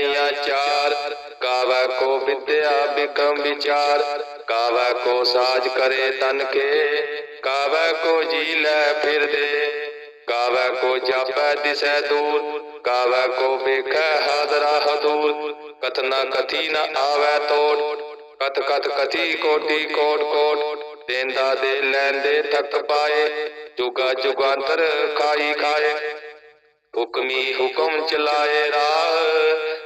ਵਡਿਆਈਆਂ ਚਾਰ। ਕਾਵੈ ਕੋ ਵਿਦਿਆ ਬਿਕਮ ਵਿਚਾਰ। ਕਾਵੈ ਕੋ ਸਾਜ ਕਰੇ ਤਨ ਕੇ। ਕਾਵੈ ਕੋ ਜੀ ਲੈ ਫਿਰਦੇ ਕਾਵੈ ਕੋ ਜਾਪੈ ਦਿਸੈ ਦੂਰ। ਕਾਵੈ ਕੋ ਵੇਖੈ ਹਾਦਰਾ। ਹਦੂਰ ਕਥਨਾ ਕਥੀ ਨ ਆਵੈ ਤੋੜ। ਕਥ ਕਥ ਕਥੀ ਕੋਟੀ ਕੋਟ ਕੋਟ। ਦੇਂਦਾ ਦੇ ਲੈਂਦੇ ਥਕ ਪਾਏ। ਜੁਗਾ ਜੁਗਾਂਤਰ ਖਾਈ ਖਾਏ। ਹੁਕਮੀ ਹੁਕਮ ਚਲਾਏ ਰਾਹ।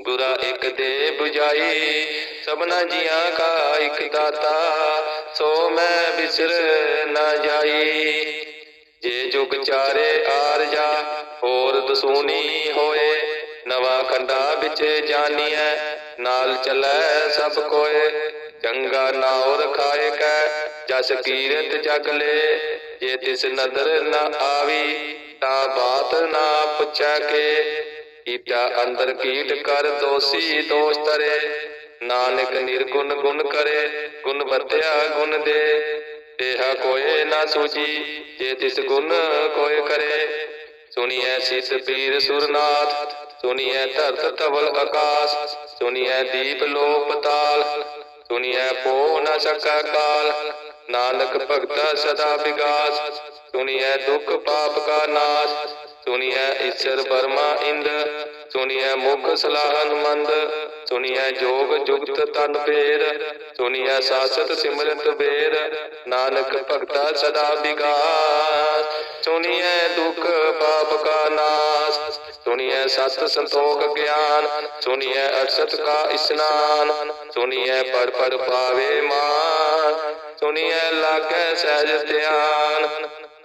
ਗੁਰਾ ਇੱਕ ਦੇ 부ਝਾਈ ਸਭਨਾ ਜੀਆਂ ਕਾ ਇੱਕ ਦਾਤਾ, ਸੋ ਮੈਂ ਵਿਸਰ ਨਾ ਜਾਈ। ਜੇ ਜੁਗ ਚਾਰੇ ਆਰਜਾ ਹੋਰ ਦਸੂਨੀ ਹੋਏ, ਨਵਾਂ ਖੰਡਾ ਵਿੱਚ ਜਾਣੀਐ ਨਾਲ ਚੱਲੈ ਸਭ ਕੋਏ। ਚੰਗਾ ਨਾਉ ਰਖਾਏ ਕੈ, ਜਸ ਕੀਰਤ ਜਗ ਲੈ, ਜੇ ਤਿਸ ਨਦਰ ਨਾ ਆਵੀ, ਤਾਂ ਬਾਤ ਨਾ ਪੁੱਛੈ ਕੇ। ਕੀਟਾ ਅੰਦਰ ਕੀਟ ਕਰ ਦੋਸੀ ਦੋਸ਼ ਤਰੇ ਨਾਨਕ ਨਿਰਗੁਣ ਗੁਣ ਕਰੇ, ਗੁਣ ਵਰਤਿਆ ਗੁਣ ਦੇ। ਇਹਾ ਕੋਏ ਨਾ ਸੂਜੀ ਜੇ ਤਿਸ ਗੁਣ ਕੋਏ ਕਰੇ। ਸੁਣੀਐ ਸਿਸ ਪੀਰ ਸੁਰਨਾਥ, ਸੁਣੀਐ ਧਰਤ ਧਵਲ ਆਕਾਸ਼। ਸੁਣੀਐ ਦੀਪ ਲੋਪ ਤਾਲ, ਸੁਣੀਐ ਪੋ ਨਾ ਸਕਾ ਕਾਲ। ਨਾਨਕ ਭਗਤਾ ਸਦਾ ਵਿਗਾਸ, ਸੁਣੀਐ ਦੁਖ ਪਾਪ ਕਾ ਨਾਸ਼। ਸੁਣੀਐ ਈਸ਼ਰ ਬਰਮਾ ਇੰਦ, ਸੁਣਿਐ ਮੁਖ ਸਲਾਹਨ ਮੰਦ ਸੁਣੀਐ ਜੋਗ ਜੁਗਤ ਤਨ ਫੇਰ ਸੁਣੀਐ ਸਾਸਤ ਸਿਮਰਤ ਬੇਰ, ਨਾਨਕ ਭਗਤਾ ਸਦਾ ਵਿਗਾਸ। ਸੁਣੀਐ ਦੁਖ ਪਾਪ ਕਾ ਨਾਸ, ਸੁਣੀਐ ਸਤ ਸੰਤੋਖ ਗਿਆਨ, ਸੁਣੀਐ ਅਰਸਤ ਕਾ ਇਸਨਾਨ, ਸੁਣੀਐ ਪਰ ਪਰ ਪਾਵੇ ਮਾਨ, ਸੁਣੀਐ ਲਾਗੈ ਸਹਿਜ ਧਿਆਨ।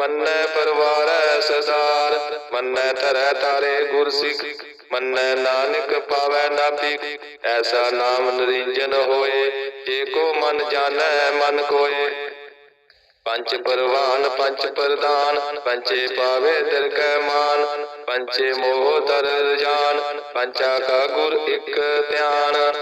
ਮੰਨੈ ਪਰਵਾਰੈ ਸਦਾਰ ਮੰਨੈ ਧਰੈ ਤਾਰੇ ਗੁਰ ਸਿੱਖ ਮੰਨੈ ਨਾਨਕ ਪਾਵੈ ਨਾਪੀ ਐਸਾ ਨਾਮ ਨਰਿੰਜਨ ਹੋਏ, ਜੇ ਕੋ ਮਨ ਜਾਣੈ, ਮਨ ਕੋਏ। ਪੰਚ ਪਰਵਾਨ, ਪੰਚ ਪ੍ਰਦਾਨ ਪੰਚੇ ਪਾਵੇ ਦਰ ਕੈ ਮਾਨ। ਪੰਚੇ ਮੋਹ ਦਰ ਰਜਾਨ, ਪੰਚਾ ਕਾ ਗੁਰ ਇਕ ਧਿਆਨ।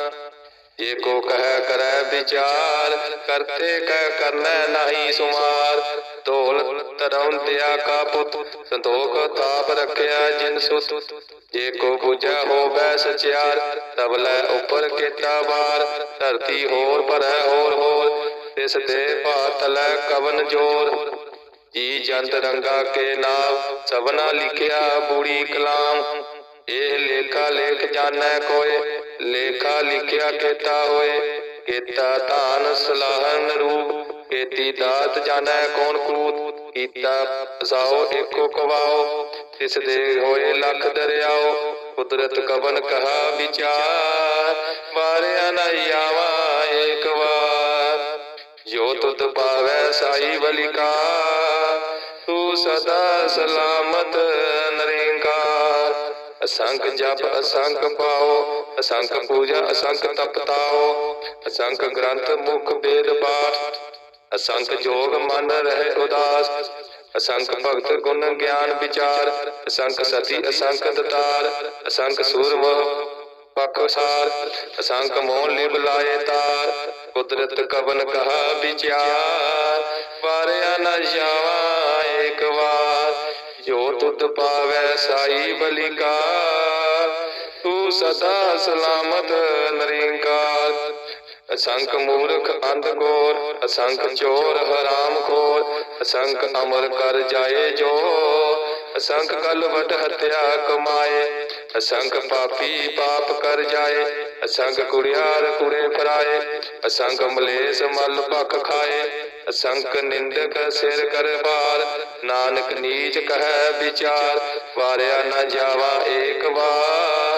ਜੇ ਕੋ ਕਹਿ ਕਰੈ ਵਿਚਾਰ, ਕਰਤੇ ਕਹਿ ਕਰਨੈ ਨਾਹੀ ਸੁਮਾਰ। ਢੋਲ ਧਰਮ ਦਿਆ ਕਾ ਪੁੱਤ, ਸੰਤੋਖ ਤਾਪ ਰਖਿਆ ਜਿਨ ਸੁਤ। ਜੇ ਕੋ ਬੁਝੈ ਹੋਵੈ ਸਚਿਆਰ ਤਬਲੇ ਉੱਪਰ ਕੀਤਾ ਬਾਰ ਧਰਤੀ ਹੋਰ ਭਰੈ, ਹੋਰ ਹੋਰ, ਤਿਸ ਦੇ ਭਾਤਲੈ ਕਵਨ ਜੋਰ। ਜੀ ਜੰਤ ਰੰਗਾ ਕੇ ਨਾਮ ਸਭਨਾ ਲਿਖਿਆ ਬੂੜੀ ਕਲਾਮ। ਇਹ ਲੇਖਾ ਲੇਖ ਜਾਣੈ ਕੋਏ, ਲੇਖਾ ਲਿਖਿਆ ਕੀਤਾ ਹੋਏ। ਕੀਤਾ ਧਾਨ ਸਲਾਹਨ ਰੂਪ ਕੀਤੀ ਦਾਤ ਜਾਣੈ, ਕੌਣ ਕੂਤ ਕੀਤਾ? ਸਾਓ, ਏਕੋ ਕਵਾਓ ਤਿਸ ਦੇ ਹੋਏ ਲੱਖ ਦਰਿਆਓ, ਕੁਦਰਤ ਕਵਨ ਕਹਾ ਵਿਚਾਰ? ਵਾਰਿਆ ਨਹੀਂ ਆਵਾ ਏਕ ਵਾਰ। ਜੋ ਤੁਧ ਪਾਵੈ ਸਾਈ ਬਲਿਕਾ ਤੂੰ ਸਦਾ ਸਲਾਮਤ ਨਰਿੰਕਾਰ। ਅਸੰਖ ਜਪ, ਅਸੰਖ ਪਾਓ, ਅਸੰਖ ਪੂਜਾ, ਅਸੰਖ ਤਪਤਾਓ, ਅਸੰਖ ਗ੍ਰੰਥ ਮੁਖ ਬੇਦ ਪਾਠ। ਅਸੰਖ ਜੋਗ ਮਨ ਰਹਿ ਉਦਾਸ ਅਸੰਖ ਭਗਤ ਗੁਣ ਗਿਆਨ ਵਿਚਾਰ ਅਸੰਖ ਸਤੀ ਅਸੰਖ ਦਤਾਰ ਅਸੰਖ ਸੂਰਮ ਪਖਸਾਰ ਅਸੰਖ ਮੋਹ ਲਿਵ ਲਾਏ ਤਾਰ ਕੁਦਰਤ ਕਵਨ ਕਹਾ ਵਿਚਾਰ ਵਾਰਿਆ ਨ ਜਾਵਾ ਏਕ ਵਾਰ ਜੋ ਤੁਧ ਪਾਵੈ ਸਾਈ ਬਲਿਕਾ ਤੂੰ ਸਦਾ ਸਲਾਮਤ ਨਰਿੰਕਾਰ ਅਸੰਖ ਮੂਰਖ ਅੰਧ ਗੋਰ ਅਸੰਖ ਚੋਰ ਹਰਾਮ ਖੋਰ ਅਸੰਖ ਅਮਰ ਕਰ ਜਾਏ ਜੋ ਅਸੰਖ ਕਲਵਟ ਹਤਿਆ ਕਮਾਏ ਅਸੰਖ ਪਾਪੀ ਪਾਪ ਕਰ ਜਾਏ ਅਸੰਖ ਕੁੜਿਆਰ ਕੁੜੇ ਫਰਾਏ ਅਸੰਖ ਮਲੇਸ ਮਲ ਭਖ ਖਾਏ ਅਸੰਖ ਨਿੰਦਕ ਸਿਰ ਕਰ ਬਾਰ, ਨਾਨਕ ਨੀਚ ਕਹੈ ਵਿਚਾਰ, ਵਾਰਿਆ ਨਾ ਜਾਵਾ ਏਕ ਵਾਰ।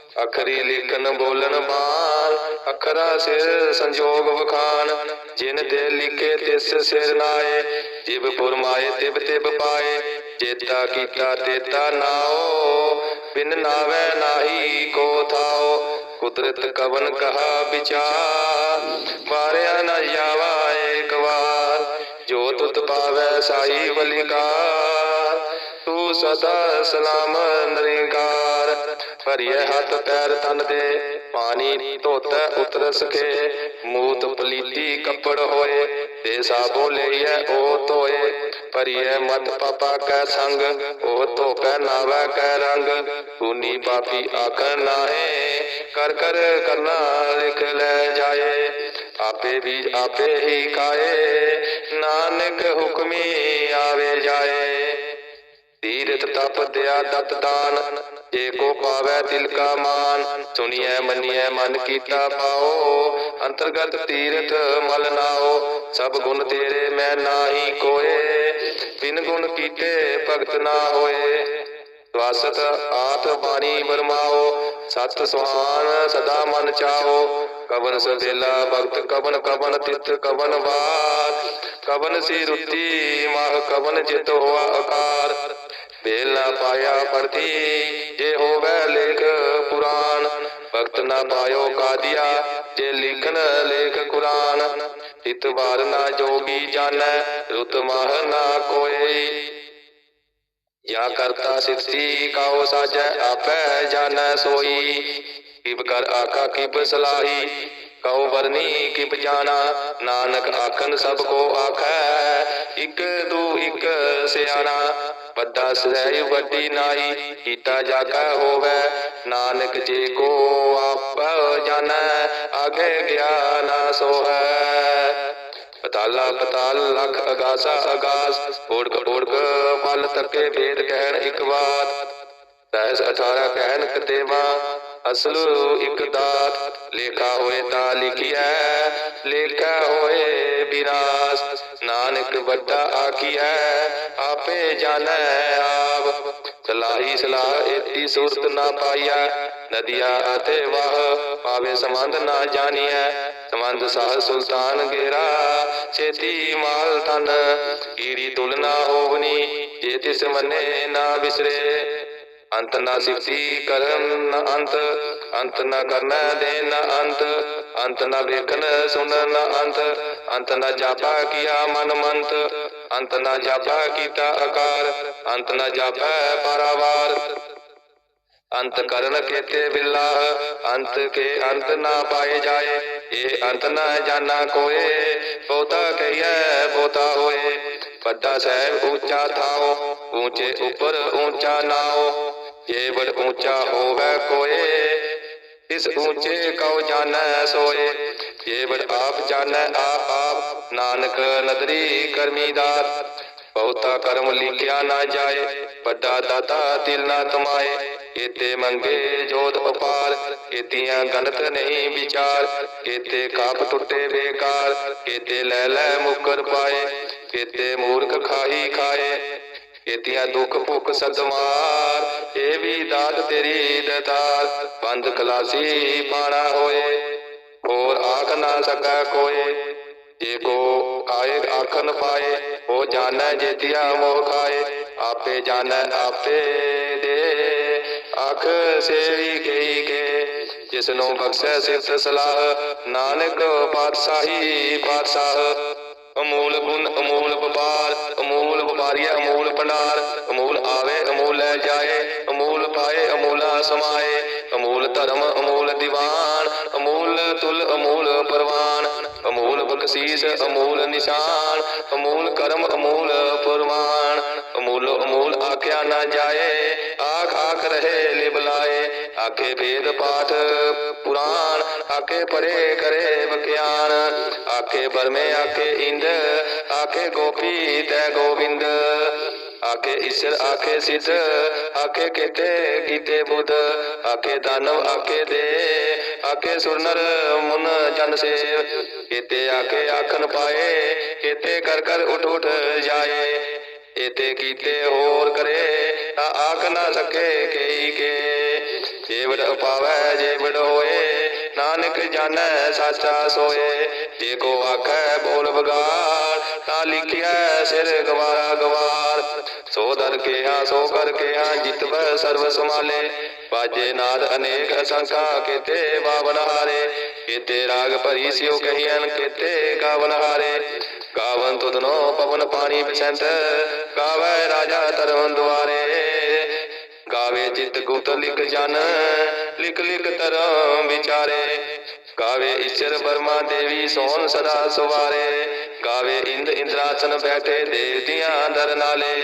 ਅਖਰੀ ਲਿਖਨ ਬੋਲਨ ਬਾਣ ਅਖਰਾ ਸਿਰ ਸੰਜੋਗ ਵਖਾਨ ਜਿਨ ਤੇ ਲਿਖੇ ਤਿਸ ਸਿਰ ਨਾਏ, ਜਿਬ ਫੁਰਮਾਏ ਤਿਬ ਤਿਬ ਪਾਏ। ਜੇਤਾ ਕੀਤਾ ਤੇਤਾ ਨਾਓ, ਬਿਨ ਨਾਵੇ ਨਾਹੀ ਕੋ ਥਾਓ। ਕੁਦਰਤ ਕਵਨ ਕਹਾ ਵਿਚਾਰ, ਵਾਰਿਆ ਨਾ ਜਾਵਾ ਏਕ ਵਾਰ। ਜੋ ਤੁਤ ਪਾਵੈ ਸਾਈ ਬਲਿਕਾਰ ਸਦਾ ਸਲਾਮ ਨਰਿੰਕਾਰ। ਭਰੀਏ ਹੱਥ ਪੈਰ ਤਨ ਦੇ, ਪਾਣੀ ਧੋਤੈ ਉਤਰ ਸਕੇ ਮੂਤ ਪਲੀਤੀ ਕੱਪੜ ਹੋਏ ਤੇ ਸਾਬੋ ਲਈਐ ਉਹ ਧੋਏ। ਭਰੀਏ ਮਤ ਪਾਪਾ ਕੈ ਸੰਗ, ਉਹ ਧੋਪੈ ਨਾਵੈ ਕੈ ਰੰਗ। ਪੂਨੀ ਪਾਪੀ ਆਖ ਨਾਹੇ, ਕਰ ਕਰ ਕਰਨਾ ਲਿਖ ਲੈ ਜਾਏ। ਆਪੇ ਵੀ ਆਪੇ ਹੀ ਕਾਏ, ਨਾਨਕ ਹੁਕਮੀ ਆਵੇ ਜਾਏ। ਤੀਰਥ ਤਪ ਦਿਆ ਦਤ ਦਾਨ, ਜੇ ਕੋ ਪਾਵੈ ਤਿਲ ਕਾ ਮਾਨ। ਸੁਣੀਐ, ਮੰਨੀਐ, ਮਨ ਕੀਤਾ ਪਾਓ। ਅੰਤਰਗਤ ਤੀਰਥ ਮਲ ਨਾਓ, ਸਭ ਗੁਣ ਤੇਰੇ ਮੈਂ ਨਾਹੀ ਕੋਏ। ਬਿਨ ਗੁਣ ਕੀਤੇ ਭਗਤ ਨਾ ਹੋਏ। ਸਵਾਸਤ ਆਤ ਬਾਣੀ ਬਰਮਾਓ ਸਤ ਸੁਹਾਨ ਸਦਾ ਮਨ ਚਾਹੋ ਕਵਨ ਸਵੇਲਾ ਭਗਤ, ਕਵਨ ਕਵਨ ਤਿਤ ਕਵਨ ਵਾਰ। ਕਵਨ ਸੀ ਰੁੱਤੀ, ਮਾਹ ਕਵਨ ਜਿਤ ਹੋਆ ਆਕਾਰ ਬੇਲਾ ਪਾਇਆ ਪਰਥੀ, ਜੇ ਹੋਵੇ ਲੇਖ ਪੁਰਾਨ ਭਗਤ ਨਾ ਪਾਇਓ ਕਾਦੀਆ, ਜੇ ਲਿਖਣ ਲੇਖ ਕੁਰਾਨ। ਇਤਵਾਰ ਨਾ ਜੋਗੀ ਜਾਣੈ, ਰੁਤ ਮਹ ਨਾ ਕੋਏ। ਯਾ ਕਰਤਾ ਸਿੱਧੀ ਕਾਉ ਸਾਜੈ, ਆਪੈ ਜਾਣੈ ਸੋਈ। ਕਿਬ ਕਰ ਆਖਾ, ਕਿਬ ਸਲਾਹੀ, ਕਉ ਵਰਨੀ, ਕਿਬ ਜਾਣਾ। ਨਾਨਕ ਆਖਨ ਸਭ ਕੋ ਆਖੈ, ਇਕ ਦੂ ਇਕ ਸਿਆਣਾ। ਵੱਡਾ ਸਹਿ ਵੱਡੀ ਨਾਈ, ਕੀਤਾ ਜਾਕਾ ਹੋਵੇ। ਨਾਨਕ ਜੇ ਕੋ ਆਪ ਜਾਣੈ ਆਗੇ ਗਿਆਨ ਸੋਹੈ। ਪਤਾਲਾ ਪਤਾਲ ਲਖ ਅਗਾਸਾ ਅਗਾਸ ਓੜਕ ਓੜਕ ਪਲ ਤੱਕੇ ਵੇਦ ਕਹਿਣ ਇਕ ਬਾਤ ਦਸ 18 ਕਹਿਣ ਕਤੇਵਾ ਅਸਲ ਇੱਕ ਦਾਤ ਲੇਖਾ ਹੋਏ ਤਾਂ ਲਿਖਿਆ ਲੇਖਾ ਹੋਏ ਵਿਨਾਸ਼ ਨਾਨਕ ਵੱਡਾ ਆਖੀਐ ਆਪੇ ਜਾਣੈ ਆਪ। ਸਲਾਹੀ ਸਲਾਹ ਏਤੀ ਸੂਰਤ ਨਾ ਪਾਈਆ ਨਦੀਆ ਅਤੇ ਵਾਹ ਪਾਵੇ ਸੰਬੰਧ ਨਾ ਜਾਣੀਐ। ਸੰਬੰਧ ਸਾਹ ਸੁਲਤਾਨ ਗੇਰਾ, ਛੇਤੀ ਮਾਲ ਤਨ ਈਰੀ ਤੁਲਨਾ ਹੋਵਨੀ, ਜੇ ਤਿਸ ਮੰਨੇ ਨਾ ਵਿਸਰੇ ਅੰਤ ਨਾ ਸਿਫਤੀ ਕਰਨ ਨ ਅੰਤ ਅੰਤ ਨਾ ਕਰਨਾ ਦੇ ਨ ਅੰਤ ਅੰਤ ਨਾ ਵੇਖਣ ਸੁਣਨ ਨ ਅੰਤ ਅੰਤ ਨਾ ਜਾਪਾ ਕੀਆ ਮਨ ਮੰਤ, ਅੰਤ ਨਾ ਜਾਪਾ ਕੀਤਾ ਆਕਾਰ, ਅੰਤ ਨਾ ਜਾਪੈ ਪਾਰਾਵਾਰ। ਅੰਤ ਕਰਨ ਕੇਤੇ ਬਿੱਲਾ, ਅੰਤ ਕੇ ਅੰਤ ਨਾ ਪਾਏ ਜਾਏ, ਇਹ ਅੰਤ ਨਾ ਜਾਣਾ ਕੋਏ, ਬਹੁਤਾ ਕਹੀਐ, ਬਹੁਤਾ ਹੋਏ। ਵੱਡਾ ਸਹਿਬ ਉੱਚਾ ਥਾਓ, ਉੱਚੇ ਉੱਪਰ ਉੱਚਾ ਨਾਓ। ਜੇ ਉੱਚਾ ਹੋਵੇ ਕੋਏ, ਇਸ ਉੱਚੇ ਕਉ ਜਾਣੈ ਸੋਏ। ਜੇ ਆਪ ਜਾਣੈ ਆਪ ਆਪ ਨਾਨਕ ਨਦਰੀ ਕਰਮੀ ਦਾਤ ਬਹੁਤਾ ਕਰਮ ਲਿਖਿਆ ਨਾ ਜਾਏ, ਵੱਡਾ ਦਾਤਾ ਦਿਲ ਨਾ ਤਮਾਏ ਕੀਤੇ ਮੰਗੇ ਜੋਤ ਉਪਾਰ, ਕੀਤੀਆਂ ਗਨਤ ਨਹੀਂ ਵਿਚਾਰ। ਕੀਤੇ ਕਾਪ ਟੁੱਟੇ ਬੇਕਾਰ, ਕੀਤੇ ਲੈ ਲੈ ਮੁਕਰ ਪਾਏ। ਕੀਤੇ ਮੂਰਖ ਖਾਈ ਖਾਏ ਕੀਤੀਆਂ ਦੁੱਖ ਭੁੱਖ ਸਦਮਾਰ ਇਹ ਵੀ ਦਾਤ ਤੇਰੀ ਦਤਾਰ, ਬੰਦ ਕਲਾਸੀ ਪਾਣਾ ਹੋਏ, ਹੋਰ ਆਖ ਨਾ ਸਕੈ ਕੋਏ। ਜੇ ਕੋ ਆਏ ਆਖਨ ਪਾਏ, ਉਹ ਜਾਣੈ ਜੇਤਿਆ ਮੋਹ ਖਾਏ, ਆਪੇ ਜਾਣੈ ਆਪੇ ਦੇ। ਆਖ ਸੇਵੀ ਗਈ ਕੇ ਜਿਸ ਨੂੰ ਬਖਸ਼ੈ ਸਿਫਤ ਸਲਾਹ, ਨਾਨਕ ਪਾਤਸ਼ਾਹੀ ਪਾਤਸ਼ਾਹ। ਅਮੂਲ ਗੁਣ ਅਮੂਲ ਵਪਾਰ, ਅਮੂਲ ਵਪਾਰੀਆ ਅਮੂਲ ਭੰਡਾਰ। ਅਮੂਲ ਆਵੇ, ਅਮੂਲ ਲੈ ਜਾਏ, ਅਮੂਲ ਪਾਏ, ਅਮੂਲਾ ਸਮਾਏ। ਅਮੂਲ ਧਰਮ, ਅਮੂਲ ਦੀਵਾਨ, ਅਮੂਲ ਤੁਲ, ਅਮੂਲ ਪਰਵਾਨ। ਅਮੂਲ ਬਖਸ਼ੀਸ, ਅਮੂਲ ਨਿਸ਼ਾਨ। ਅਮੂਲ ਕਰਮ, ਅਮੂਲ ਫਰਮਾਨ। ਅਮੂਲ ਅਮੂਲ ਆਖਿਆ ਨਾ ਜਾਏ, ਆਖ ਆਖ ਰਹੇ ਲਿਬਲਾਏ ਆਖੇ ਵੇਦ ਪਾਠ ਪੁਰਾਣ, ਆਖੇ ਪਰੇ ਕਰੇ ਵਿਗਿਆਨ ਆਖੇ ਬਰਮੇ ਆਖੇ ਇੰਦ ਆਖੇ ਗੋਪੀ ਤੈ ਗੋਬਿੰਦ। ਆਖੇ ਈਸ਼ਰ, ਆਖੇ ਸਿੱਧ, ਆਖੇ ਕੀਤੇ ਕੀਤੇ ਬੁੱਧ। ਆਖੇ ਦਾਨਵ, ਆਖੇ ਦੇ, ਆਖੇ ਸੁਰਨਰ, ਮੁਨ ਜਨ ਸੇਵ। ਕੀਤੇ ਆਖੇ ਆਖਣ ਪਾਏ, ਕੀਤੇ ਕਰ ਕਰ ਉਠ ਉਠ ਜਾਏ। ਇਤੇ ਕੀਤੇ ਹੋਰ ਕਰੇ, ਤਾਂ ਆਖ ਨਾ ਸਕੇ ਕਈ ਕੇ। ਜੇਵੜ ਪਾਵੈ ਜੇਵੜ ਹੋਏ ਨਾਨਕ ਜਾਣੈ ਸਾਚਾ ਸੋਏ। ਜੇ ਕੋ ਆਖੈ ਬੋਲ ਬਗਾੜ ਤਾਂ ਲਿਖਿਆ ਸਿਰ ਗਵਾਰਾ ਗਵਾਰ। ਸੋ ਦਰ ਕਿਹਾ, ਸੋ ਕਰ ਕਿਹਾ, ਜਿਤਵੈ ਸਰਬ ਸਮਾਲੇ ਬਾਜੇ ਨਾਦ ਅਨੇਕ ਅਸੰਖਾ, ਕੀਤੇ ਬਾਵਨ ਹਾਰੇ। ਕੀਤੇ ਰਾਗ ਭਰੀ ਸਿਓ ਕਹੀਐਨ, ਕੀਤੇ ਗਾਵਨ ਹਾਰੇ। ਗਾਵਨ ਤੁਧਨੋ ਪਵਨ ਪਾਣੀ ਬਿਸੰਤ ਗਾਵੇ ਰਾਜਾ ਤਰਵਨ ਦੁਆਰੇ। ਗਾਵੇ ਜਿਤ ਗੁਪਤ ਲਿਖ ਜਨ, ਲਿਖ ਲਿਖ ਤਰਮ ਵਿਚਾਰੇ। ਗਾਵੇ ਈਸ਼ਰ ਬਰਮਾ ਦੇਵੀ ਸੋਹਣ ਸਦਾ ਸੁਵਾਰੇ। ਗਾਵੇ ਇੰਦ ਇੰਦਰਾਸਨ ਬੈਠੇ ਦੇਵ ਦੇਵਤਿਆਂ ਦਰ ਨਾਲੇ।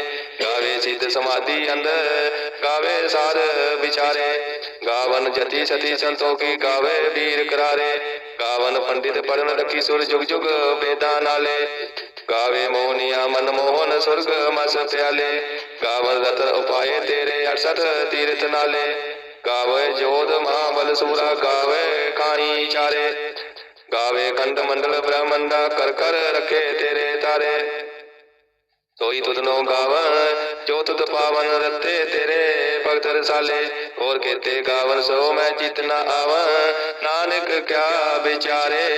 ਗਾਵੇ ਸਿੱਧ ਸਮਾਧੀ ਅੰਦਰ ਗਾਵੇ ਸਾਰ ਵਿਚਾਰੇ। ਗਾਵਨ ਜਤੀ ਸਤੀ ਸੰਤੋ ਕੀ ਗਾਵੇ ਵੀਰ ਕਰਾਰੇ। ਗਾਵਨ ਪੰਡਿਤ ਪੜਨ ਰਖੀ ਸੁਰ ਜੁਗ ਜੁਗ ਬੇਦਾਂ ਨਾਲੇ। ਗਾਵੇ ਮੋਹਨੀਆ ਮਨ ਮੋਹਨ ਸੁਰਗ ਮਸ ਪਿਆਲੇ ਗਾਵਨ ਰਤ ਉਪਾਏ ਤੇਰੇ 68 ਤੀਰਥ ਨਾਲੇ। ਗਾਵੇ ਜੋਧ ਮਹਾਬਲ ਸੂਰਾ, ਗਾਵੇ ਖਾਣੀ ਚਾਰੇ। ਗਾਵੇ ਖੰਡ ਮੰਡਲ ਬ੍ਰਹਮੰਡਾ ਕਰ ਕਰ ਰਖੇ ਤੇਰੇ ਤਾਰੇ। ਸੋਈ ਤੁਧ ਨੋ ਗਾਵਨ, ਜੋ ਤੁਧ ਪਾਵਨ ਰਤੇ ਤੇਰੇ ਭਗਤ ਰਸਾਲੇ। ਹੋਰ ਕੇਤੇ ਗਾਵਨ ਸੋ ਮੈਂ ਜਿਤਨਾ ਨ ਆਵਨ ਨਾਨਕ ਕਿਆ ਵਿਚਾਰੇ।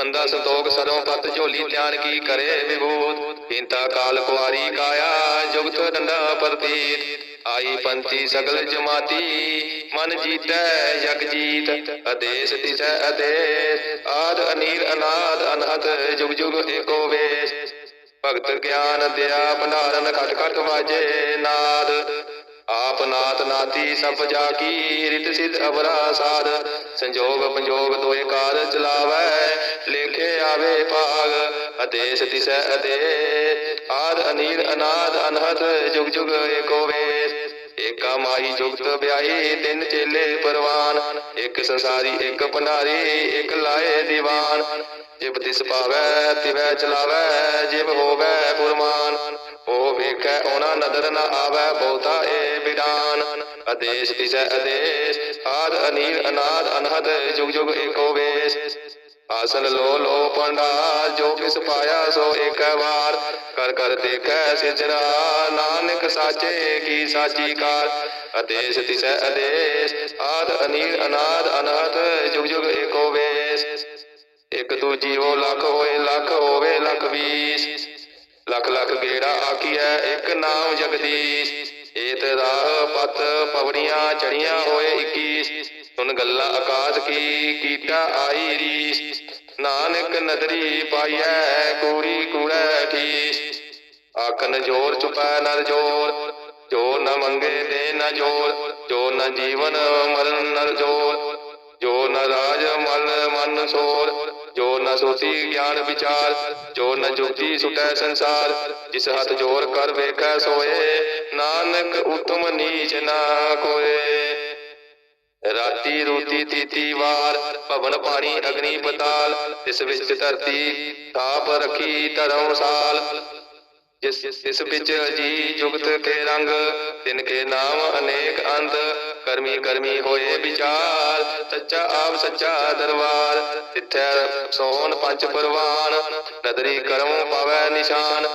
ਮੰਦਾ ਸੰਤੋਖ ਸਰੋਂ ਪਤ ਝੋਲੀ ਧਿਆਨ ਕੀ ਕਰੇ ਵਿਭੂਤ ਇੰਤਾ ਕਾਲ ਕੁਆਰੀ ਕਾਇਆ, ਜੁਗਤ ਡੰਡਾ ਪ੍ਰਤੀਤ। ਆਈ ਪੰਥੀ ਸਗਲ ਜਮਾਤੀ, ਮਨ ਜੀਤੈ, ਜਗ ਜੀਤ। ਅਦੇਸ ਤਿਸੈ ਅਦੇਸ ਆਦ ਅਨੀਰ ਅਨਾਦ ਅਨਹਤ, ਜੁਗ ਜੁਗ ਏਕੋ ਵੇਸ। ਭਗਤ ਗਿਆਨ ਦਿਆ, ਭੰਡਾਰਨ ਖਟ ਘਟ ਵਾਜੇ ਨਾਦ। ਆਪ ਨਾਤ ਨਾਤੀ ਸਭ ਜਾ ਕੀ ਰਿਤ ਸਿਧ ਅਵਰਾ ਸਾਧ। ਸੰਜੋਗ ਪੰਜੋਗ ਦੋਏ ਕਾਰ ਚਲਾਵੈ, ਲੇਖੇ ਆਵੇ ਭਾਗ ਅਦੇਸ ਤਿਸੈ ਅਦੇ। ਆਦ ਅਨੀਰ ਅਨਾਦ ਅਨਹਤ ਜੁਗ ਜੁਗ ਏਕੋ ਵੇਸ ਏਕਾ ਮਾਈ ਜੁਗਤ ਵਿਆਹੀ, ਤਿੰਨ ਚੇਲੇ ਪਰਵਾਨ। ਇੱਕ ਸੰਸਾਰੀ, ਇੱਕ ਭੰਡਾਰੀ, ਇੱਕ ਲਾਏ ਦੀਵਾਨ। ਜਿਬ ਤਿਸ ਪਾਵੈ ਤਿਵੈ ਚਲਾਵੈ, ਜਿਬ ਹੋਵੈ ਫੁਰਮਾਨ ਉਹ ਵੇਖੈ, ਉਹਨਾਂ ਨਦਰ ਨਾ ਆਵੈ, ਬਹੁਤਾ ਏ ਵਿਡਾਨ ਆਦੇਸ਼ ਤਿਸੈ ਆਦੇਸ਼, ਆਦ ਅਨੀਲ ਅਨਾਦ, ਅਨਹਦ, ਜੁਗ ਜੁਗ ਏਕੋ ਵੇਸ। ਆਸਨ ਲੋ ਲੋ ਪੰਡਾਲ, ਜੋ ਕਿਸ ਪਾਇਆ ਸੋ ਏਕ ਵਾਰ। ਕਰ ਕਰ ਦੇਖੈ ਸਿਜਰਾ, ਨਾਨਕ ਸਾਚੇ ਕੀ ਸਾਚੀ ਕਾਰ। ਆਦੇਸ਼ ਤਿਸੈ ਆਦੇਸ਼, ਆਦ ਅਨੀਰ ਅਨਾਦ ਅਨਹਦ ਜੁਗ ਜੁਗ ਏਕੋ ਵੇਸ। ਇੱਕ ਦੂਜੀ ਉਹ ਲੱਖ ਹੋਏ, ਲੱਖ ਹੋਵੇ ਲੱਖ ਵੀਸ। ਲੱਖ ਲੱਖ ਗੇੜਾ ਆਖੀਐ, ਇੱਕ ਨਾਮ ਜਗਦੀਸ਼। ਏਤ ਰਾਹ ਪਤ ਪਵੜੀਆਂ ਚੜੀਆਂ ਹੋਏ 21 ਸੁਨ ਗੱਲਾਂ ਆਕਾਸ਼ ਕੀ ਕੀਤਾ ਆਈ ਰੀਸ। ਨਾਨਕ ਨਦਰੀ ਪਾਈਐ, ਕੂੜੀ ਕੂੜੈ ਠੀਸ। ਆਖਨ ਜੋਰ ਚੁਪੈ ਨਰ ਜੋਰ, ਜੋ ਨ ਮੰਗੇ ਦੇ ਨ ਜੋਰ, ਜੋ ਨ ਜੀਵਨ ਮਰਨ ਨਰ ਜੋਰ, ਜੋ ਨ ਰਾਜ ਮਲ ਮਨ ਸੋਰ, ਜੋ ਨ ਸੋਤੀ ਗਿਆਨ ਵਿਚਾਰ, ਜੋ ਨ ਜੁਗਤੀ ਸੁਟੈ ਸੰਸਾਰ, ਜਿਸ ਹੱਥ ਜੋਰ ਕਰ ਵੇਖੈ ਸੋਏ, ਨਾਨਕ ਉਤਮ ਨੀਚ ਨਾ ਕੋਏ। ਰਾਤੀ ਰੂਤੀ ਤੀਤੀ ਵਾਰ, ਭਵਨ ਪਾਣੀ ਅਗਨੀ ਪਤਾਲ ਇਸ ਵਿੱਚ ਧਰਤੀ ਥਾਪ ਰੱਖੀ ਧਰਮਸਾਲ ਜਿਸ ਇਸ ਵਿੱਚ ਜੀ ਜੁਗਤ ਕੇ ਰੰਗ, ਤਿਨ ਕੇ ਨਾਮ ਅਨੇਕ ਅੰਤ, ਕਰਮੀ ਕਰਮੀ ਹੋਏ ਵਿਚਾਰ। ਸੱਚਾ ਆਪ ਸੱਚਾ ਦਰਬਾਰ, ਤਿੱਥੈ ਸੋਹਣ ਪੰਜ ਪਰਵਾਨ, ਨਦਰੀ ਕਰਮ ਪਾਵੈ ਨਿਸ਼ਾਨ।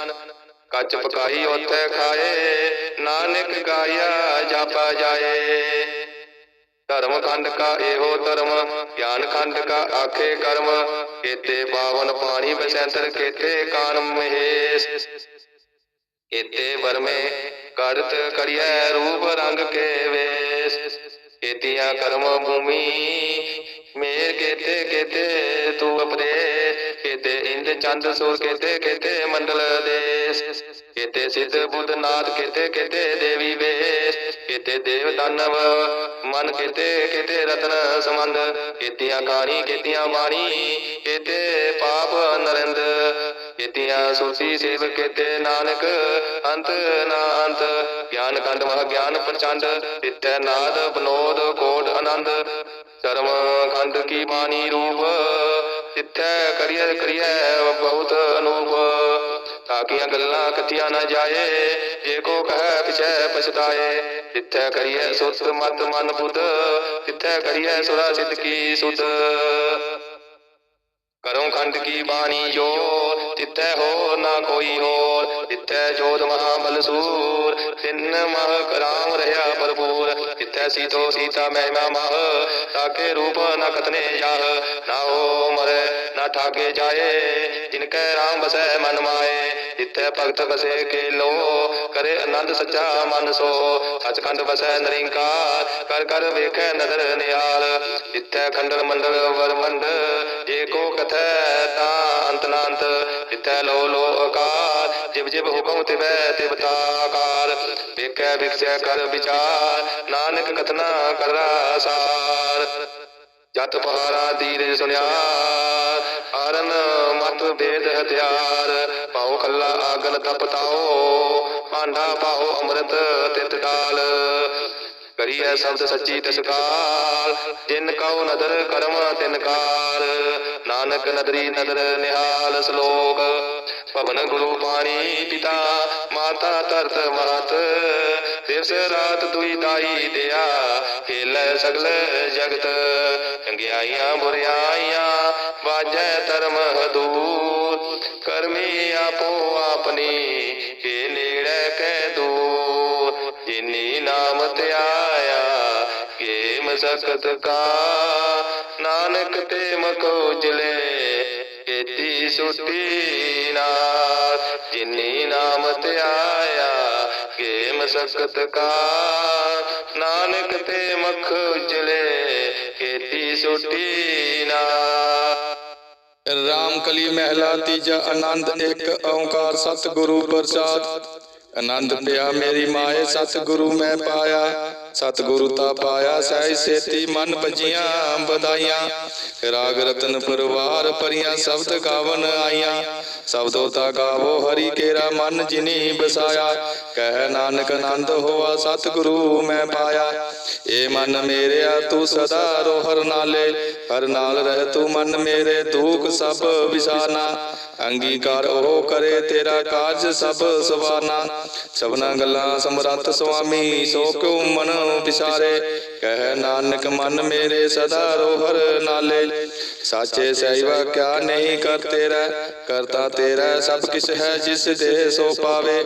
ਕੱਚ ਪਕਾਈ ਉਥੇ ਖਾਏ, ਨਾਨਕ ਗਾਇਆ ਜਾਪਾ ਜਾਏ। ਧਰਮ ਖੰਡ ਕਾ ਇਹੋ ਧਰਮ, ਗਿਆਨ ਖੰਡ ਕਾ ਆਖੇ ਕਰਮ, ਕੇਤੇ ਪਾਵਨ ਪਾਣੀ ਬਸੰਤਰ, ਕੇਤੇ ਕਾਨ ਮਹੇਸ਼। ਕੇਤੇ ਵਰਮੇ ਕਰਤ ਕਰਿਐ ਰੂਪ ਰੰਗ ਕੇ ਵੇਸ। ਕੇਤੀਆਂ ਕਰਮ ਭੂਮੀ, ਮੇਰ ਕੇਤੇ ਕੇਤੇ ਤੂ ਅਪਰੇ ਕੇਤੇ ਇੰਦ ਚੰਦ ਸੂਰ, ਕੇਤੇ ਕੇਤੇ ਮੰਡਲ ਦੇਸ। ਕੇਤੇ ਸਿੱਧ ਬੁੱਧ ਨਾਥ, ਕੇਤੇ ਕੇਤੇ ਦੇਵੀ ਵੇਸ। ਕੇਤੇ ਦੇਵ ਦਾਨਵ, ਮਨ ਕਿਤੇ ਕੇਤੇ ਰਤਨ ਸਮੰਦ ਕੇਤੀਆਂ ਖਾਣੀ ਕੇਤੀਆਂ ਬਾਣੀ, ਕੇਤੇ ਪਾਪ ਨਰਿੰਦ, ਕੇਤੀਆਂ ਸੁਰਤੀ ਸੇਵ ਕੇਤੇ ਨਾਨਕ, ਅੰਤ ਨਾ ਅੰਤ, ਗਿਆਨ ਖੰਡ ਮਹਾ ਗਿਆਨ ਪ੍ਰਚੰਡ, ਤਿੱਥੈ ਨਾਦ ਬਨੋਦ ਕੋਟ ਆਨੰਦ ਕਰਮ ਖੰਡ ਕੀ ਬਾਣੀ ਰੂਪ, ਤਿੱਥੈ ਕਰੀਐ ਕਰੀਐ ਬਹੁਤ ਅਨੂਪ। ਤਾਕੀਆਂ ਗੱਲਾਂ ਕਥੀਆਂ ਨਾ ਜਾਏ, ਜੇ ਕੋ ਕਹੈ ਪਿਛੈ ਪਛਤਾਏ। ਤਿੱਥੈ ਕਰੀਐ ਸੁਤ ਮਤ ਮਨ ਬੁੱਧ ਤਿੱਥੈ ਕਰੀਐ ਸੁਰਾ ਸਿੱਧ ਕੀ ਸੁਧ। ਕਰੋ ਖੰਡ ਕੀ ਬਾਣੀ ਜੋ ਤਿੱਥੈ ਹੋ ਨਾ ਕੋਈ ਹੋਰ ਤਿੱਥੈ ਜੋਤ ਮਹਾ ਸੂਰ ਤਿੰਨ ਮਹ ਕਰਾਮ ਰਹਾ ਭਰਪੂਰ, ਤਿੱਥੈ ਸੀਤੋ ਸੀਤਾ ਮਹਿਮਾ ਮਹ ਤਾਕੇ ਰੂਪ ਨ ਕਤਨੇ ਜਾਹ, ਨਾ ਹੋ ਮਰੇ, ਨਾ ਠਾਕੇ ਜਾਏ, ਜਿਨ ਕੈ ਰਾਮ ਬਸੈ ਮਨ ਮਾਏ। ਤਿੱਥੈ ਭਗਤ ਬਸੇ ਕੇ ਲੋ ਕਰੇ ਆਨੰਦ ਸੱਚਾ ਮਨ ਸੋ। ਸਚਖੰਡ ਬਸੈ ਨਰਿੰਕਾਰ, ਕਰ ਕਰ ਵੇਖੈ ਨਦਰ ਨਿਹਾਲ। ਤਿੱਥੈ ਖੰਡਨ ਮੰਡਲ ਵਰਮੰਡ ਜੇ ਕਥੈ ਤਾ ਅੰਤ ਨਾੰਤ। ਤਿੱਥੈ ਲੋ ਲੋ ਅਕਾਰ ਜਿਵ ਜਿਵ ਹੁਕਮ ਤਿਵੈ ਤਿਵ ਤਾਕਾਰ ਵੇਖੈ ਵਿਖਸੈ ਕਰ ਵਿਚਾਰ, ਨਾਨਕ ਕਥਨਾ ਕਰ ਸਾਰ। ਜਤ ਪਹਾਰਾ ਦੀਰ ਸੁਨਿਆ ਹਰਨ ਮਤ ਭੇਦ ਹਥਿਆਰ। ਪਾਉ ਖੱਲਾ ਆਗਨ ਤਪਤਾਓ ਭਾਂਡਾ ਪਾਉ ਅੰਮ੍ਰਿਤ ਤਿਤ ਕਾਲ ਕਰੀਐ ਸ਼ਬਦ ਸੱਚੀ ਤਿਸ ਕਾਲ ਜਿਨ ਕਉ ਨਦਰ ਕਰਮ ਤਿਨ ਕਾਰ। ਨਾਨਕ ਨਦਰੀ ਨਦਰ ਨਿਹਾਲ ਸ਼ਲੋਕ। ਭਵਨ ਗੁਰੂ ਪਾਣੀ ਪਿਤਾ, ਮਾਤਾ ਤਰਤ ਮਾਤ। ਦਿਵਸ ਰਾਤ ਦੁਈ ਦਾਈ ਦਿਆ ਖੇਲੇ ਸਗਲ ਜਗਤ। ਚੰਗਿਆਈਆਂ ਬੁਰਿਆਈਆਂ ਵਾਜੈ ਧਰਮ ਹਦੂਰ। ਕਰਮੀ ਆਪੋ ਆਪਣੀ ਕੇ ਨੇੜੇ ਕੈ ਦੂਰ। ਜਿਨੀ ਨਾਮ ਧਿਆਇਆ ਕੇ ਮਸਕਤ ਕਾ। ਨਾਨਕ ਤੇ ਮਕੋ ਜਲੇ ਕੀਤੀ ਸੁਟੀ ਨਾਥ ਜਿਨੀ ਨਾਮ ਧਿਆਇਆ ਕੇ ਮਸਕਤ ਕਾ ਨਾਨਕ ਤੇ ਮਖ ਉਜਲੇ ਕੀਤੀ ਸੁਟੀ ਨਾਥ ਰਾਮ ਕਲੀ ਮਹਿਲਾ, ਤੀਜਾ ਆਨੰਦ, ਇੱਕ ਓੰਕਾਰ ਸਤਿਗੁਰੂ ਪ੍ਰਸਾਦ। ਆਨੰਦ ਪਿਆ ਮੇਰੀ ਮਾਏ, ਸਤਿਗੁਰੂ ਮੈਂ ਪਾਇਆ। ਸਤਿਗੁਰੂ ਤਾ ਪਾਇਆ ਸਹਿ ਸੇਤੀ, ਮਨ ਭਜੀਆਂ ਬਧਾਈਆਂ ਰਾਗ ਰਤਨ ਪਰਵਾਰ ਪਰੀਆਂ ਸ਼ਬਦ ਗਾਵਨ ਆਈਆਂ। ਸ਼ਬਦੋ ਤਾ ਗਾਵੋ ਹਰੀ ਕੇਰਾ ਮਨ ਜਿਨੀ ਬਸਾਇਆ। ਕਹਿ ਨਾਨਕ ਆਨੰਦ ਹੋਆ ਸਤਿਗੁਰੂ ਮੈਂ ਪਾਇਆ। ਏ ਮਨ ਮੇਰਿਆ ਤੂੰ ਸਦਾ ਰੋ ਹਰ ਨਾਲੇ। ਹਰ ਨਾਲ ਰਹਿ ਤੂੰ ਮਨ ਮੇਰੇ ਦੁਖ ਸਭ ਵਿਸਾਰਨਾ ਅੰਗੀਕਾਰ ਉਹ ਕਰੇ ਤੇਰਾ ਕਾਜ ਸਭ ਸਵਾਰਨਾ ਸਭਨਾ ਗੱਲਾਂ ਸਮਰੱਥ ਸੁਆਮੀ, ਸੋ ਕਿਉ ਮਨ ਵਿਸਾਰੇ ਕਹਿ ਨਾਨਕ ਮਨ ਮੇਰੇ ਸਦਾ ਰੋਹਰ ਨਾਲੇ। ਸਾਚੇ ਸਹਿਵਾ ਕਿਆ ਨਹੀਂ ਕਰ ਤੇਰਾ, ਕਰਤਾ ਤੇਰਾ ਸਭ ਕਿਛ ਹੈ ਜਿਸ ਦੇ ਸੋ ਪਾਵੇ।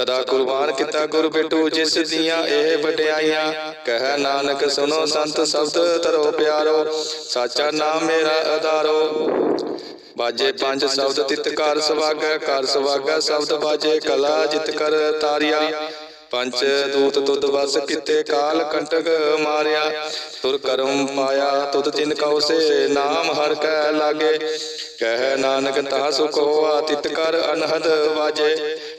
ਸਦਾ ਕੁਰਬਾਨ ਕੀਤਾ ਗੁਰ ਬਿਟੂ ਜਿਸ ਦੀਆਂ ਇਹ ਵਡਿਆਈਆਂ। ਕਹਿ ਨਾਨਕ ਸੁਨੋ ਸੰਤ ਸ਼ਬਦ ਤਰੋ ਪਿਆਰੋ, ਸਾਚਾ ਨਾਮ ਮੇਰਾ ਆਧਾਰੋ ਬਾਜੇ ਪੰਜ ਸ਼ਬਦ ਤਿਤ ਕਰ ਸਵਾਗੈ ਕਰ ਸਵਾਗੈ ਸ਼ਬਦ ਬਾਜੇ ਕਲਾ ਜਿਤ ਕਰ ਤਾਰਿਆ। ਪੰਚ ਦੂਤ ਤੁਧ ਵਸ ਕਿਤੇ ਕਾਲ ਕੰਟਕ ਮਾਰਿਆ। ਤੁਰ ਕਰਮ ਪਾਇਆ ਤੁਧ ਤਿਨ ਕਉ ਸੇ ਨਾਮ ਹਰ ਕੈ ਲਾਗੇ। ਕਹਿ ਨਾਨਕ ਤਾ ਸੁਖ ਹੋਆ ਤਿਤ ਕਰ ਅਨਹਦ ਵਾਜੇ।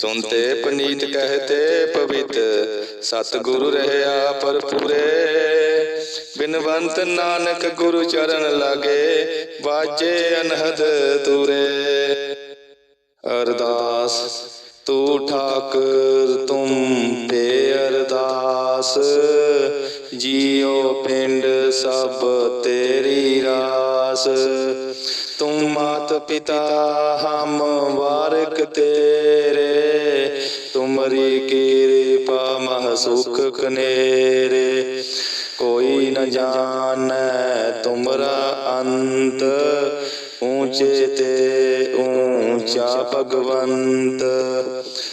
ਸੁਨਤੇ ਪਨੀਤ ਕਹਤੇ ਪਵਿੱਤ, ਸਤਿਗੁਰੂ ਰਹਿਆ ਪਰਪੂਰੇ ਬਿਨਵੰਤ ਨਾਨਕ ਗੁਰੂ ਚਰਨ ਲਾਗੇ ਬਾਜੇ ਅਨਹਦ ਤੂਰੇ। ਅਰਦਾਸ, ਤੂੰ ਠਾਕਰ, ਤੁਮ ਪੇ ਅਰਦਾਸ। ਜੀਉ ਪਿੰਡ ਸਭ ਤੇਰੀ ਰਾਸ। ਤੂੰ ਮਾਤ ਪਿਤਾ ਹਮ ਵਾਰਕ ਤੇਰੇ ਤੁਮਰੀ ਕਿਰਪਾ ਮਹ ਸੁਖ ਕਨੇਰੇ। ਕੋਈ ਨ ਜਾਣੈ ਤੁਮਰਾ ਅੰਤ, ਊਚੇ ਤੇ ਊਚਾ ਭਗਵੰਤ।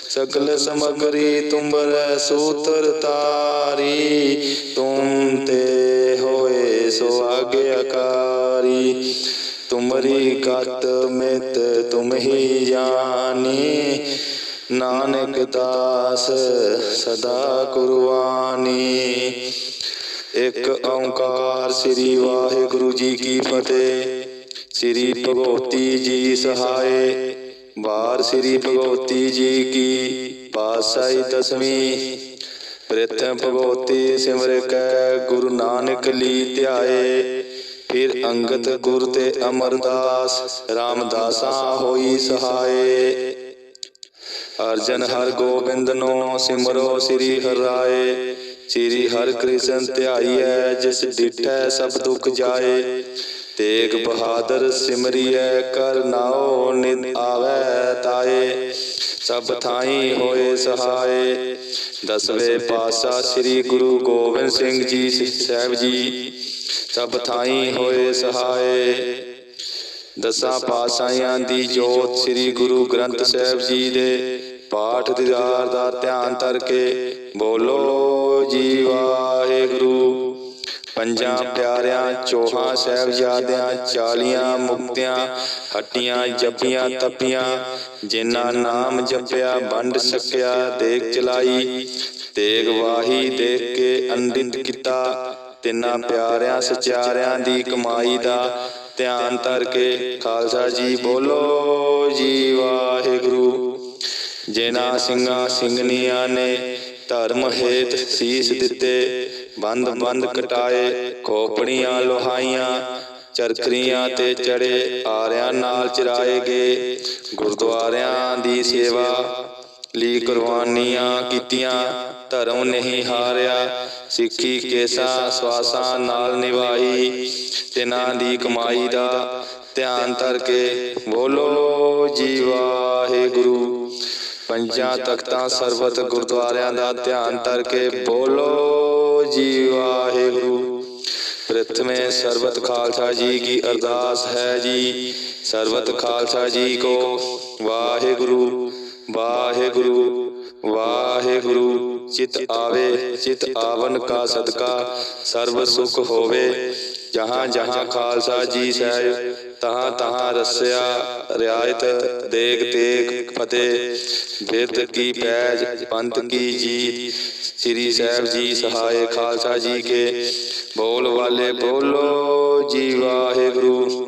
ਸਗਲ ਸਮਗਰੀ ਤੁਮਰ ਸੂਤਰ ਤਾਰੀ, ਤੁਮ ਤੇ ਹੋਏ ਸੋ ਆਗਿਆਕਾਰੀ ਤੁਮਰੀ ਗਤ ਮਿਤ ਤੁਮ ਹੀ ਜਾਣੀ ਨਾਨਕ ਦਾਸ ਸਦਾ ਕੁਰਬਾਨੀ। ਇੱਕ ਓੰਕਾਰ ਸ੍ਰੀ ਵਾਹਿਗੁਰੂ ਜੀ ਕੀ ਫਤਿਹ। ਸ੍ਰੀ ਭਗਵਤੀ ਜੀ ਸਹਾਏ। ਬਾਰ ਸ੍ਰੀ ਭਗਵਤੀ ਜੀ ਕੀ ਪਾਸਾਈ ਦਸਵੀਂ। ਪ੍ਰਿਥ ਭਗਵਤੀ ਸਿਮਰ ਕੈ ਗੁਰੂ ਨਾਨਕ ਲੀ ਧਿਆਏ। ਫਿਰ ਅੰਗਤ ਗੁਰ ਤੇ ਅਮਰਦਾਸ ਰਾਮਦਾਸਾ ਹੋਈ ਸਹਾਏ। ਅਰਜਨ ਹਰ ਗੋਬਿੰਦ ਨੋ ਸਿਮਰੋ ਸ੍ਰੀ ਹਰਿ ਰਾਏ। ਸ੍ਰੀ ਹਰ ਕ੍ਰਿਸ਼ਨ ਧਿਆਈਐ, ਜਿਸ ਡਿਠੈ ਸਭ ਦੁਖ ਜਾਏ। ਤੇਗ ਬਹਾਦਰ ਸਿਮਰਿਐ, ਕਰ ਨਾਉ ਨਿਤ ਆਵੈ ਤਾਏ। ਸਭ ਥਾਈ ਹੋਏ ਸਹਾਏ। ਦਸਵੇਂ ਪਾਸਾ ਸ੍ਰੀ ਗੁਰੂ ਗੋਬਿੰਦ ਸਿੰਘ ਜੀ ਸਾਹਿਬ ਜੀ। ਸਭ ਥਾਈ ਹੋਏ ਸਹਾਏ। ਦਸਾਂ ਪਾਤਸ਼ਾਹਾਂ ਦੀ ਜੋਤ ਸ੍ਰੀ ਗੁਰੂ ਗ੍ਰੰਥ ਸਾਹਿਬ ਜੀ ਦੇ ਪਾਠ ਦੀਦਾਰ ਦਾ ਧਿਆਨ ਧਰ ਬੋਲੋ ਜੀ ਵਾਹਿਗੁਰੂ। ਪੰਜਾਂ ਪਿਆਰਿਆਂ, ਚੋਹਾਂ ਸਾਹਿਬਜ਼ਾਦਿਆਂ, ਚਾਲੀਆਂ ਮੁਕਤਿਆਂ, ਹੱਟੀਆਂ, ਜੱਪੀਆਂ, ਤੱਪੀਆਂ, ਜਿਨ੍ਹਾਂ ਨਾਮ ਜਪਿਆ, ਵੰਡ ਸਕਿਆ, ਦੇਖ ਚਲਾਈ, ਤੇਗ ਵਾਹੀ ਦੇਖ ਕੇ ਅੰਡਿਤ ਕੀਤਾ ਤਿੰਨਾਂ ਪਿਆਰਿਆਂ, ਸਚਿਆਰਿਆਂ ਦੀ ਕਮਾਈ ਦਾ ਧਿਆਨ ਧਰ ਕੇ ਖਾਲਸਾ ਜੀ ਬੋਲੋ ਜੀ ਵਾਹਿਗੁਰੂ। ਜਿਨ੍ਹਾਂ ਸਿੰਘਾਂ ਸਿੰਘਨੀਆਂ ਨੇ ਧਰਮ ਹੇਤ ਸੀਸ ਦਿੱਤੇ, ਬੰਦ ਬੰਦ ਕਟਾਏ, ਖੋਪੜੀਆਂ ਲੋਹਾਈਆਂ, ਚਰਖਰੀਆਂ ਤੇ ਚੜੇ ਆਰਿਆਂ ਨਾਲ ਚਰਾਏ ਗਏ, ਗੁਰਦੁਆਰਿਆਂ ਦੀ ਸੇਵਾ ਲਈ ਕੁਰਬਾਨੀਆਂ ਕੀਤੀਆਂ। ਧਰਮ ਨਹੀਂ ਹਾਰਿਆ, ਸਿੱਖੀ ਕੇਸਾਂ ਸਵਾਸਾਂ ਨਾਲ ਨਿਭਾਈ। ਤਿਨਾਂ ਦੀ ਕਮਾਈ ਦਾ ਧਿਆਨ ਧਰ ਕੇ ਬੋਲੋ ਜੀ ਵਾਹਿਗੁਰੂ। ਪੰਜਾਂ ਤਖਤਾਂ ਸਰਬਤ ਗੁਰਦੁਆਰਿਆਂ ਦਾ ਧਿਆਨ ਧਰ ਕੇ ਬੋਲੋ ਜੀ ਵਾਹਿਗੁਰੂ। ਪ੍ਰਥਮੇ ਸਰਬਤ ਖਾਲਸਾ ਜੀ ਕੀ ਅਰਦਾਸ ਹੈ ਜੀ। ਸਰਬਤ ਖਾਲਸਾ ਜੀ ਕੋ ਵਾਹਿਗੁਰੂ ਵਾਹਿਗੁਰੂ। ਵਾਹਿਗੁਰੂ, ਚਿਤ ਆਵੇ, ਚਿਤ ਆਵਨ ਕਾ ਸਦਕਾ, ਸਰਬ ਸੁਖ ਹੋਵੇ। ਜਹਾਂ ਜਹਾਂ ਖਾਲਸਾ ਜੀ ਸਾਹਿਬ, ਤਹਾਂ ਤਹਾਂ ਰਸਿਆ, ਰਿਆਇਤ ਦੇਖ ਤੇਗ ਫਤਿਹ। ਬਿਰਦ ਕੀ ਪੈਜ, ਪੰਥ ਕੀ ਜੀਤ। ਸ੍ਰੀ ਸਾਹਿਬ ਜੀ ਸਹਾਏ ਖਾਲਸਾ ਜੀ ਕੇ। ਬੋਲ ਵਾਲੇ ਬੋਲੋ ਜੀ ਵਾਹਿਗੁਰੂ।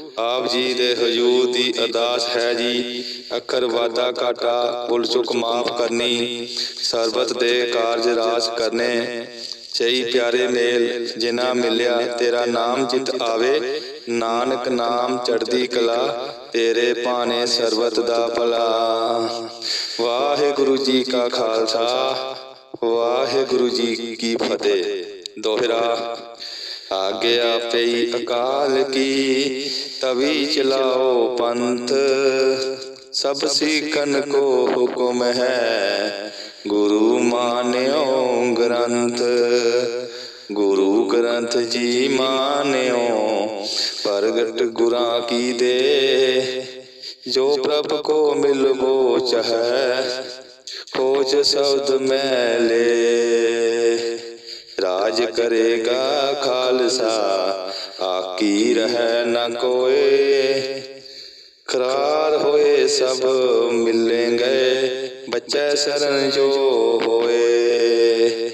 ਆਪ ਜੀ ਦੇ ਹਜੂਰ ਦੀ ਅਰਦਾਸ ਹੈ ਜੀ। ਅੱਖਰ ਵਾਦਾ ਘਾਟਾ, ਭੁੱਲ ਚੁੱਕ ਮਾਫ ਕਰਨੀ, ਸਰਬਤ ਦੇ ਕਾਰਜ ਰਾਜ ਕਰਨੇ। ਸਹੀ ਪਿਆਰੇ ਮੇਲ ਜਿਨਾ ਮਿਲਿਆ ਤੇਰਾ ਨਾਮ ਜਿਤ ਆਵੇ। ਨਾਨਕ ਨਾਮ ਚੜਦੀ ਕਲਾ, ਤੇਰੇ ਭਾਣੇ ਸਰਬਤ ਦਾ ਭਲਾ। ਵਾਹਿਗੁਰੂ ਜੀ ਕਾ ਖਾਲਸਾ, ਵਾਹਿਗੁਰੂ ਜੀ ਕੀ ਫਤਿਹ। ਦੋਹਰਾ ਆਗਿਆ ਪਈ ਅਕਾਲ ਕੀ, ਤਵੀ ਚਲਾਓ ਪੰਥ। ਸਭ ਸਿੱਖਨ ਕੋ ਹੁਕਮ ਹੈ, ਗੁਰੂ ਮਾਨਿਓ ਗ੍ਰੰਥ। ਗੁਰੂ ਗ੍ਰੰਥ ਜੀ ਮਾਨਿਓ, ਪ੍ਰਗਟ ਗੁਰਾਂ ਕੀ ਦੇ। ਜੋ ਪ੍ਰਭ ਕੋ ਮਿਲਵੋ ਚਹੈ, ਖੋਜ ਸ਼ਬਦ ਮੈਲੇ ਰਾਜ ਕਰੇਗਾ ਖਾਲਸਾ। ਆਕੀ ਰਹਿ ਨ ਕੋਏ। ਕਰਾਰ ਹੋਏ ਸਭ ਮਿਲੇ ਗਏ ਬੱਚੇ ਸ਼ਰਨ ਜੋ ਹੋਏ।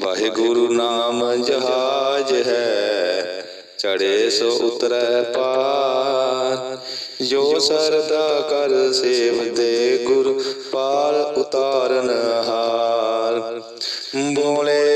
ਵਾਹਿਗੁਰੂ ਨਾਮ ਜਹਾਜ ਹੈ। ਚੜੇ ਸੋ ਉਤਰੈ ਪਾਰ। ਜੋ ਸਰਦਾ ਕਰ ਸੇਵ ਦੇ ਗੁਰ ਪਾਰ ਉਤਾਰਨ ਹਾਰ। ਬੋਲੇ